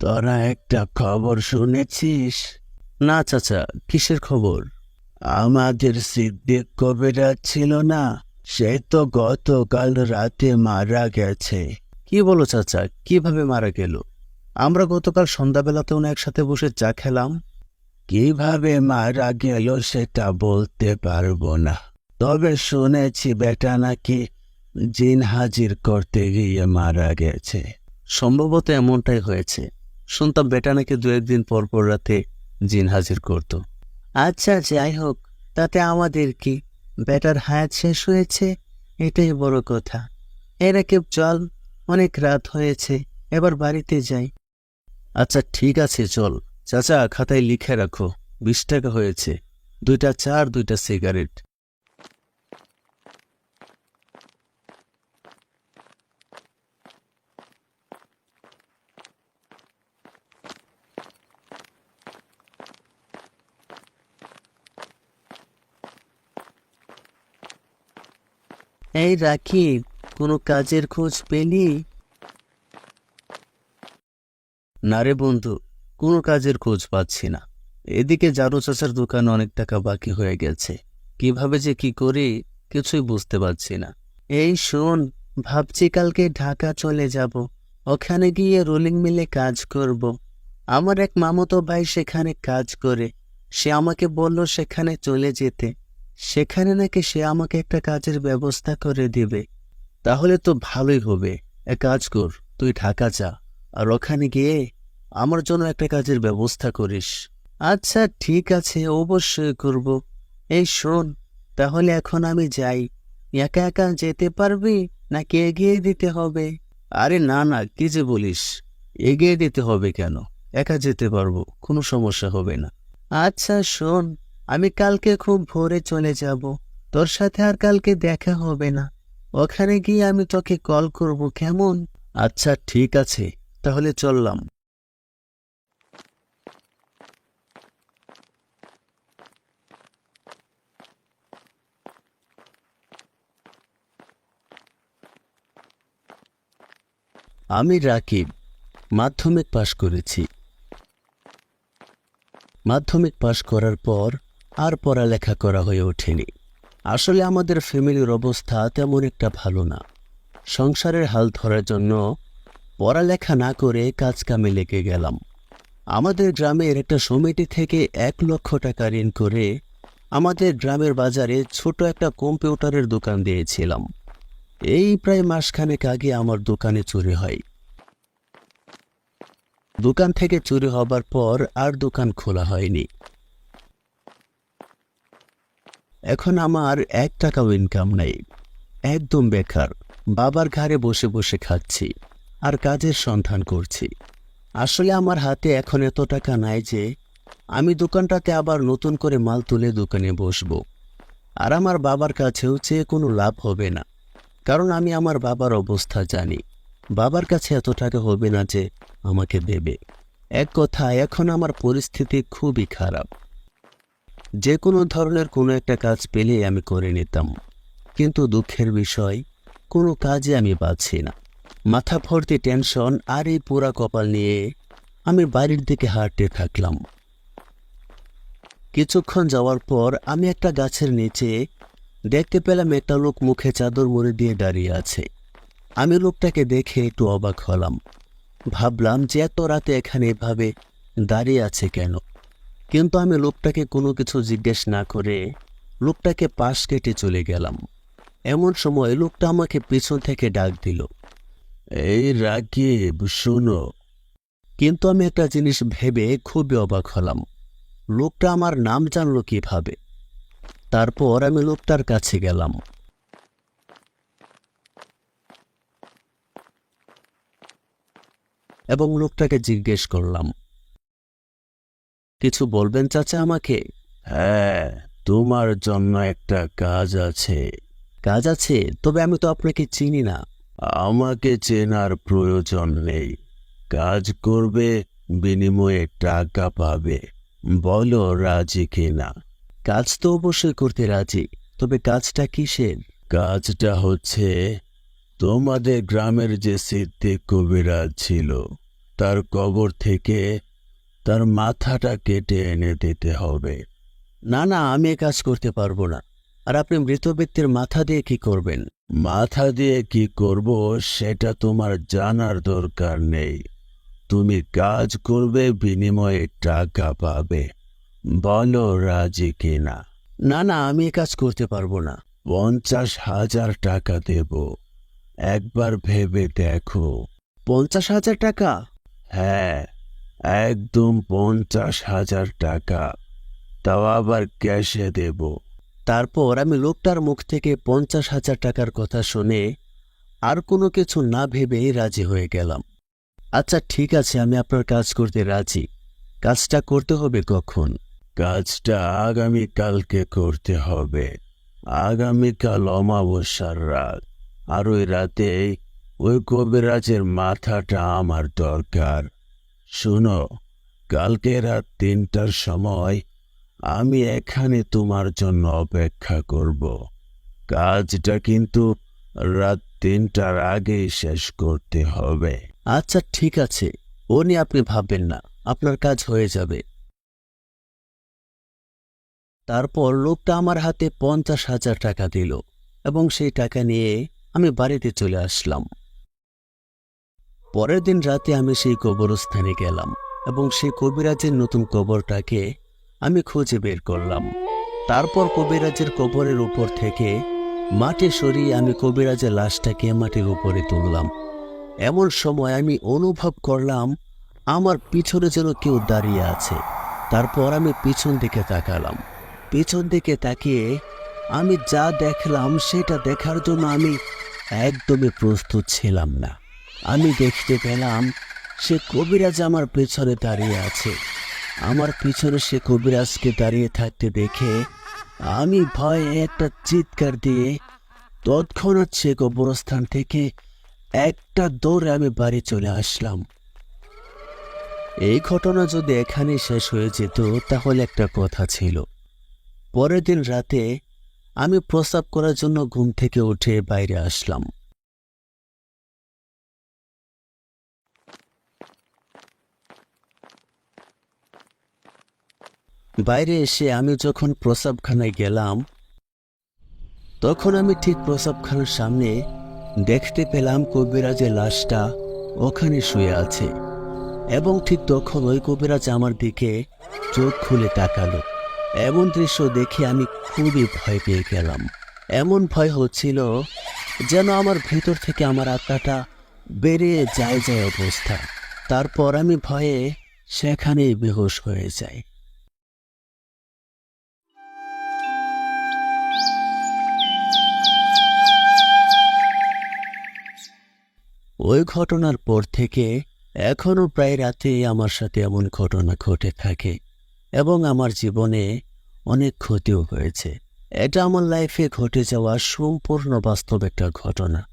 তোরা একটা খবর শুনেছিস? না, চাচা, কিসের খবর? আমাদের সিদ্দিক কবিরাজ ছিল না, সে তো গতকাল রাতে মারা গেছে। কি বলো, চাচা, কীভাবে মারা গেল? আমরা গতকাল সন্ধ্যাবেলাতে না একসাথে বসে চা খেলাম। কীভাবে মারা গেল সেটা বলতে পারব না। তবে শুনেছি বেটা নাকি জিন হাজির করতে গিয়ে মারা গেছে। সম্ভবত এমনটাই হয়েছে। শুনতাম বেটা নাকি দু একদিন পর পর রাতে জিন হাজির করত। আচ্ছা যাই হোক তাতে আমাদের কি? বেটার হায়াত শেষ হয়েছে? এটাই বড় কথা। এরা কেউ চল অনেক রাত হয়েছে এবার বাড়িতে যাই। আচ্ছা ঠিক আছে চল। চাচা খাতায় লিখে রাখো। বিশ টাকা হয়েছে। দুইটা চার দুইটা সিগারেট। এই রাখি, কোনো কাজের খোঁজ পেলি? না রে বন্ধু, কোনো কাজের খোঁজ পাচ্ছি না। এদিকে জারু চাচার দোকানে অনেক টাকা বাকি হয়ে গেছে। কীভাবে যে কি করি, কিছুই বুঝতে পারছি না। এই শোন, ভাবছি কালকে ঢাকা চলে যাব। ওখানে গিয়ে রোলিং মিলে কাজ করব। আমার এক মামতো ভাই সেখানে কাজ করে। সে আমাকে বলল সেখানে চলে যেতে। সেখানে নাকি সে আমাকে একটা কাজের ব্যবস্থা করে দিবে। তাহলে তো ভালোই হবে। এক কাজ কর, তুই ঢাকা যা, আর ওখানে গিয়ে আমার জন্য একটা কাজের ব্যবস্থা করিস। আচ্ছা ঠিক আছে, অবশ্যই করব। এই শোন, তাহলে এখন আমি যাই। একা একা যেতে পারবি নাকি এগিয়ে দিতে হবে? আরে না না, কি যে বলিস। এগিয়ে দিতে হবে কেন? একা যেতে পারব, কোনো সমস্যা হবে না। আচ্ছা শোন আমি কালকে খুব ভোরে চলে যাব। তোর সাথে আর কালকে দেখা হবে না। ওখানে গিয়ে আমি তোকে কল করব, কেমন? আচ্ছা ঠিক আছে। তাহলে চললাম। আমি রাকিব, মাধ্যমিক পাশ করেছি। মাধ্যমিক পাশ করার পর আর পড়ালেখা করা হয়ে ওঠেনি। আসলে আমাদের ফ্যামিলির অবস্থা তেমন একটা ভালো না। সংসারের হাল ধরার জন্য পড়ালেখা না করে কাজ কামে লেগে গেলাম। আমাদের গ্রামের একটা সমিতি থেকে এক লক্ষ টাকা ঋণ করে আমাদের গ্রামের বাজারে ছোট একটা কম্পিউটারের দোকান দিয়েছিলাম। এই প্রায় মাসখানেক আগে আমার দোকানে চুরি হয়। দোকান থেকে চুরি হবার পর আর দোকান খোলা হয়নি। এখন আমার এক টাকাও ইনকাম নেই। একদম বেকার। বাবার ঘাড়ে বসে বসে খাচ্ছি আর কাজের সন্ধান করছি। আসলে আমার হাতে এখন এত টাকা নাই যে আমি দোকানটাতে আবার নতুন করে মাল তুলে দোকানে বসবো। আর আমার বাবার কাছেও চেয়ে কোনো লাভ হবে না। কারণ আমি আমার বাবার অবস্থা জানি। বাবার কাছে এত টাকা হবে না যে আমাকে দেবে। এক কথা এখন আমার পরিস্থিতি খুবই খারাপ। যে কোনো ধরনের কোনো একটা কাজ পেলেই আমি করে নিতাম। কিন্তু দুঃখের বিষয়, কোনো কাজে আমি পাচ্ছি না। মাথা ভর্তি টেনশন আর এই পোড়া কপাল নিয়ে আমি বাড়ির দিকে হাঁটতে থাকলাম। কিছুক্ষণ যাওয়ার পর আমি একটা গাছের নিচে দেখতে পেলাম একটা লোক মুখে চাদর মুড়ে দিয়ে দাঁড়িয়ে আছে। আমি লোকটাকে দেখে একটু অবাক হলাম। ভাবলাম যে এত রাতে এখানে এভাবে দাঁড়িয়ে আছে কেন? কিন্তু আমি লোকটাকে কোনো কিছু জিজ্ঞেস না করে লোকটাকে পাশ কেটে চলে গেলাম। এমন সময় লোকটা আমাকে পিছন থেকে ডাক দিল, এই রাকিব, শোনো। কিন্তু আমি একটা জিনিস ভেবে খুবই অবাক হলাম। লোকটা আমার নাম জানলো কীভাবে? তারপর আমি লোকটার কাছে গেলাম। এবং লোকটাকে জিজ্ঞেস করলাম কিছু বলবেন চাচা আমাকে? হ্যাঁ তোমার জন্য একটা কাজ আছে। কাজ আছে? তবে আমি তো আপনাকে চিনি না। আমাকে চেনার প্রয়োজন নেই। কাজ করবে বিনিময়ে টাকা পাবে। বলো রাজি কিনা? কাজ তো অবশ্যই করতে রাজি তবে কাজটা কিসের? কাজটা হচ্ছে তোমাদের গ্রামের যে সিদ্দিক কবিরাজ ছিল তার কবর থেকে তার মাথাটা কেটে এনে দিতে হবে। না না, আমি কাজ করতে পারব না। আর আপনি মৃত ব্যক্তির মাথা দিয়ে কি করবেন? মাথা দিয়ে কি করব সেটা তোমার জানার দরকার নেই। তুমি কাজ করবে, বিনিময়ে টাকা পাবে। বলো রাজি কিনা? না না, আমি কাজ করতে পারব না। পঞ্চাশ হাজার টাকা দেব। একবার ভেবে দেখো। পঞ্চাশ হাজার টাকা? হ্যাঁ। একদম পঞ্চাশ হাজার টাকা। তাও আবার ক্যাশে দেব। তারপর আমি লোকটার মুখ থেকে পঞ্চাশ হাজার টাকার কথা শুনে আর কোনো কিছু না ভেবেই রাজি হয়ে গেলাম। আচ্ছা ঠিক আছে, আমি আপনার কাজ করতে রাজি। কাজটা করতে হবে কখন? কাজটা আগামী কালকে করতে হবে। আগামীকাল অমাবস্যার রাত। আর ওই রাতে ওই কবিরাজের মাথাটা আমার দরকার। শুনো, কালকে রাত তিনটার সময় আমি এখানে তোমার জন্য অপেক্ষা করব। কাজটা কিন্তু রাত তিনটার আগেই শেষ করতে হবে। আচ্ছা ঠিক আছে। ও নিয়ে আপনি ভাববেন না। আপনার কাজ হয়ে যাবে। তারপর লোকটা আমার হাতে পঞ্চাশ হাজার টাকা দিল এবং সেই টাকা নিয়ে আমি বাড়িতে চলে আসলাম। পরের দিন রাতে আমি সেই কবরস্থানে গেলাম এবং সেই কবিরাজের নতুন কবরটাকে আমি খুঁজে বের করলাম। তারপর কবিরাজের কবরের উপর থেকে মাটি সরিয়ে আমি কবিরাজের লাশটাকে মাটির উপরে তুললাম। এমন সময় আমি অনুভব করলাম, আমার পিছনে যেন কেউ দাঁড়িয়ে আছে। তারপর আমি পিছন দিকে তাকালাম। পিছন দিকে তাকিয়ে আমি যা দেখলাম, সেটা দেখার জন্য আমি একদমই প্রস্তুত ছিলাম না। আমি দেখতে পেলাম সে কবিরাজ আমার পেছনে দাঁড়িয়ে আছে। আমার পিছনে সে কবিরাজকে দাঁড়িয়ে থাকতে দেখে আমি ভয়ে একটা চিৎকার দিয়ে তৎক্ষণাৎ সে কবরস্থান থেকে একটা দৌড়ে আমি বাড়ি চলে আসলাম। এই ঘটনা যদি এখানেই শেষ হয়ে যেত, তাহলে একটা কথা ছিল। পরের দিন রাতে আমি প্রস্রাব করার জন্য ঘুম থেকে উঠে বাইরে আসলাম। বাইরে এসে আমি যখন প্রসাবখানায় গেলাম, তখন আমি ঠিক প্রসাবখানার সামনে দেখতে পেলাম কবিরাজের লাশটা ওখানে শুয়ে আছে এবং ঠিক তখন ওই কবিরাজ আমার দিকে চোখ খুলে তাকালো। এমন দৃশ্য দেখে আমি খুবই ভয় পেয়ে গেলাম। এমন ভয় হচ্ছিল যেন আমার ভেতর থেকে আমার আত্মাটা বেরিয়ে যায় যায় অবস্থা। তারপর আমি ভয়ে সেখানেই বেহোশ হয়ে যাই। ওই ঘটনার পর থেকে এখনও প্রায় রাতে আমার সাথে এমন ঘটনা ঘটে থাকে এবং আমার জীবনে অনেক ক্ষতিও হয়েছে। এটা আমার লাইফে ঘটে যাওয়া সম্পূর্ণ বাস্তব একটা ঘটনা।